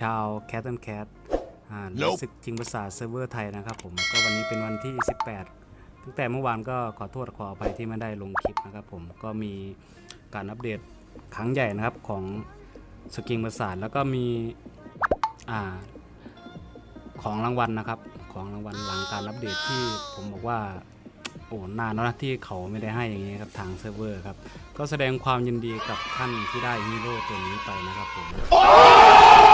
ชาว Cat and Cat อ่ารู้สึกจริงภาษาเซิร์ฟเวอร์ไทยนะครับผมก็วันนี้เป็นวันที่ 18 ตั้งแต่เมื่อวานก็ขอโทษขออภัยที่ไม่ได้ลงคลิปนะครับผมก็มีการอัปเดตครั้งใหญ่นะครับของสกิงประสาทแล้วก็มีอ่าของรางวัลนะครับ ของรางวัลหลังการอัปเดตที่ผมบอกว่าโอ้นานแล้วนะที่เขาไม่ได้ให้อย่างนี้ครับทางเซิร์ฟเวอร์ครับ ก็แสดงความยินดีกับท่านที่ได้ฮีโร่ตัวนี้ไปนะครับผม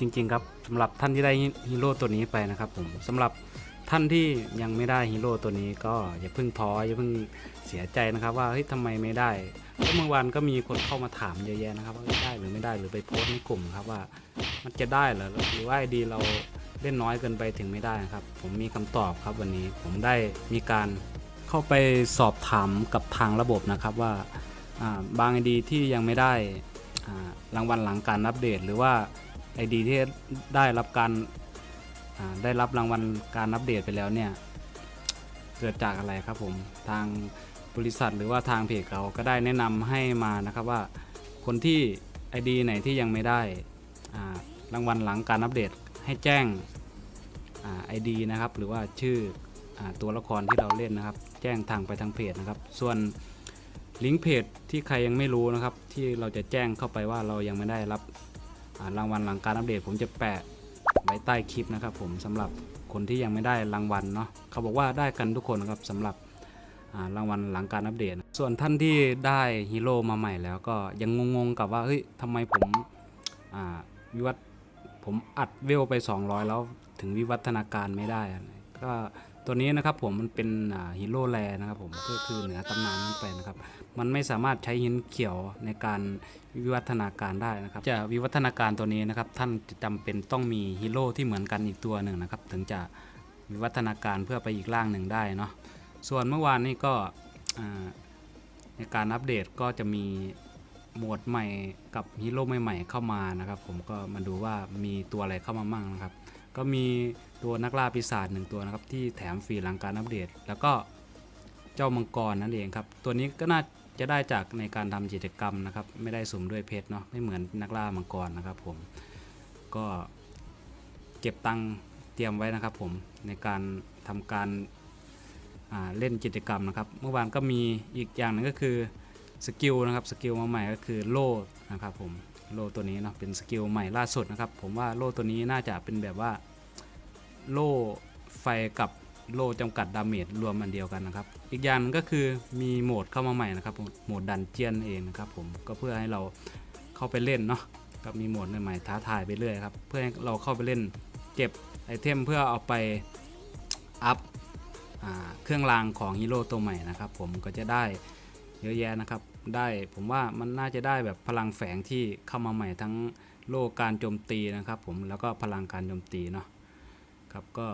จริง ๆ ครับสำหรับท่านที่ได้ฮีโร่ตัวนี้ไปนะครับผมสำหรับท่านที่ยังไม่ได้ฮีโร่ตัวนี้ก็อย่าเพิ่งท้ออย่าเพิ่งเสียใจนะครับ ว่าเฮ้ยทำไมไม่ได้เพราะเมื่อวานก็มีคนเข้ามาถามเยอะแยะนะครับว่าได้หรือไม่ได้หรือไปโพสในกลุ่มครับว่ามันจะได้หรอหรือว่าไอดีเราเล่นน้อยเกินไปถึงไม่ได้นะครับ ผมมีคำตอบครับวันนี้ผมได้มีการเข้าไปสอบถามกับทางระบบนะครับว่าบางไอดีที่ยังไม่ได้รางวัลหลังการอัปเดต หรือว่า ไอดีที่ได้รับการได้รับรางวัลการอัปเดตไปแล้วเนี่ย เกิดจากอะไรครับผมทางบริษัทหรือว่าทางเพจเขาก็ได้แนะนำให้มานะครับว่าคนที่ ID ไหนที่ยังไม่ได้รางวัลหลังการอัปเดตให้แจ้งไอ่า ID นะครับ หรือว่าชื่ออตัวละครที่เราเล่นนะครับ แจ้งทางไปทางเพจนะครับ ส่วนลิงก์เพจที่ใครยังไม่รู้นะครับ ที่เราจะแจ้งเข้าไปว่าเรายังไม่ได้รับ รางวัลหลังการอัปเดตผมจะแปะไว้ใต้คลิปนะครับผมสำหรับคนที่ยังไม่ได้รางวัลเนาะเขาบอกว่าได้กันทุกคนครับสำหรับรางวัลหลังการอัปเดต ส่วนท่านที่ได้ฮีโร่มาใหม่แล้วก็ยังงงๆกับว่าเฮ้ยทำไมผมวิวัฒผมอัดเวลไป 200 แล้วถึงวิวัฒนาการไม่ได้ก็ ตัวนี้นะครับผมมันเป็นฮีโร่แรนะครับผมก็คือเหนือตำนานนั้นไปนะครับ มันไม่สามารถใช้หินเขียวในการวิวัฒนาการได้นะครับ จะวิวัฒนาการตัวนี้นะครับ ท่านจะจำเป็นต้องมีฮีโร่ที่เหมือนกันอีกตัวหนึ่งนะครับ ถึงจะวิวัฒนาการเพื่อไปอีกร่างหนึ่งได้เนาะส่วนเมื่อวานนี้ก็ในการอัปเดตก็จะมีโหมดใหม่กับฮีโร่ใหม่ๆเข้ามานะครับ ผมก็มาดูว่ามีตัวอะไรเข้ามามั่งนะครับ ก็มีตัวนักล่าปีศาจหนึ่งตัวนะครับที่แถมฟรีหลังการอัปเดต แล้วก็เจ้ามังกรนั่นเองครับ ตัวนี้ก็น่าจะได้จากในการทำกิจกรรมนะครับ ไม่ได้สุ่มด้วยเพชรเนาะไม่เหมือนนักล่ามังกรนะครับผมก็เก็บตังค์เตรียมไว้นะครับผมในการทำการเล่นกิจกรรมนะครับ เมื่อวานก็มีอีกอย่างหนึงก็คือ สกิลนะครับสกิลมาใหม่ก็คือโล่นะครับผมโล่ตัวนี้เนาะเป็นสกิลใหม่ล่าสุดนะครับ ผมว่าโล่ตัวนี้น่าจะเป็นแบบว่าโล่ไฟกับโล่จำกัดดาเมจรวมอันเดียวกันนะครับ อีกอย่างนึงก็คือมีโหมดเข้ามาใหม่นะครับโหมดดันเจียนเองนะครับผมก็เพื่อให้เราเข้าไปเล่นเนาะก็มีโหมดใหม่ๆท้าทายไปเรื่อยครับเพื่อให้เราเข้าไปเล่นเก็บไอเทมเพื่อเอาไปอัพอเครื่องรางของฮีโร่ตัวใหม่นะครับผมก็จะได้ เยอะแยะนะครับ ได้ผมว่ามันน่าจะได้แบบพลังแฝงที่เข้ามาใหม่ทั้งโลการโจมตีนะครับ ผมแล้วก็พลังการโจมตีเนาะครับก็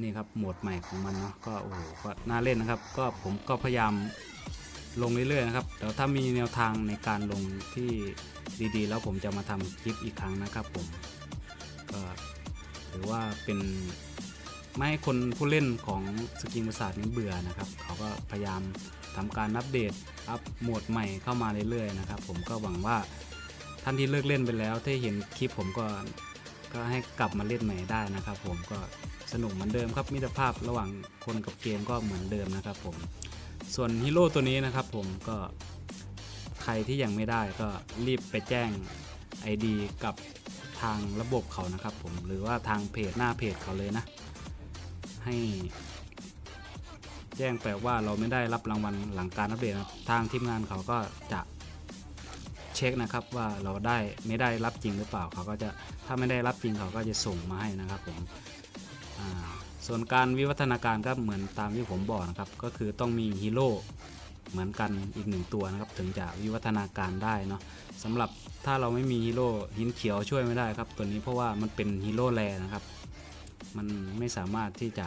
นี่ครับโหมดใหม่ของมันเนาะก็โอ้โหก็น่าเล่นนะครับ ก็ผมก็พยายามลงเรื่อยๆนะครับเดี๋ยวถ้ามีแนวทางในการลงที่ดีๆ แล้วผมจะมาทำคลิปอีกครั้งนะครับ ผมก็หรือว่าเป็นไม่ให้คนผู้เล่นของสกิงประสาทนี้เบื่อนะครับ เขาก็พยายาม ทำการอัปเดตอัปโหมดใหม่เข้ามาเรื่อยๆนะครับผมก็หวังว่าท่านที่เลิกเล่นไปแล้วถ้าเห็นคลิปผมก็ก็ให้กลับมาเล่นใหม่ได้นะครับ ผมก็สนุกเหมือนเดิมครับมิตรภาพระหว่างคนกับเกมก็เหมือนเดิมนะครับผมส่วนฮีโร่ตัวนี้นะครับผมก็ใครที่ยังไม่ได้ก็รีบไปแจ้ง ID กับทางระบบเขานะครับผมหรือว่าทางเพจหน้าเพจเขาเลยนะ ให้ แจ้งไปว่าเราไม่ได้รับรางวัลหลังการอัปเดตนะทางทีมงานเขาก็จะเช็คนะครับว่าเราได้ไม่ได้รับจริงหรือเปล่าเขาก็จะถ้าไม่ได้รับจริงเขาก็จะส่งมาให้นะครับผมส่วนการวิวัฒนาการก็เหมือนตามที่ผมบอกนะครับ ก็คือต้องมีฮีโร่เหมือนกันอีกหนึ่งตัวนะครับ ถึงจะวิวัฒนาการได้เนาะสำหรับถ้าเราไม่มีฮีโร่หินเขียวช่วยไม่ได้ครับ ตัวนี้เพราะว่ามันเป็นฮีโร่แรนะครับ มันไม่สามารถที่จะ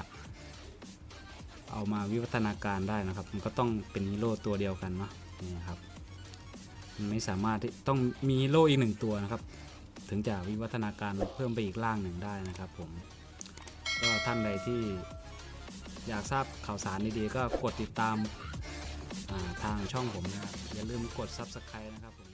เอามาวิวัฒนาการได้นะครับ มันก็ต้องเป็นฮีโร่ตัวเดียวกันเนาะนี่ครับมันไม่สามารถที่ต้องมีฮีโร่อีกหนึ่งตัวนะครับ ถึงจะวิวัฒนาการเพิ่มไปอีกร่างหนึ่งได้นะครับ ผมก็ท่านใดที่อยากทราบข่าวสารดีๆก็กดติดตามาทางช่องผมนะครับอย่าลืมกด Subscribe นะครับผม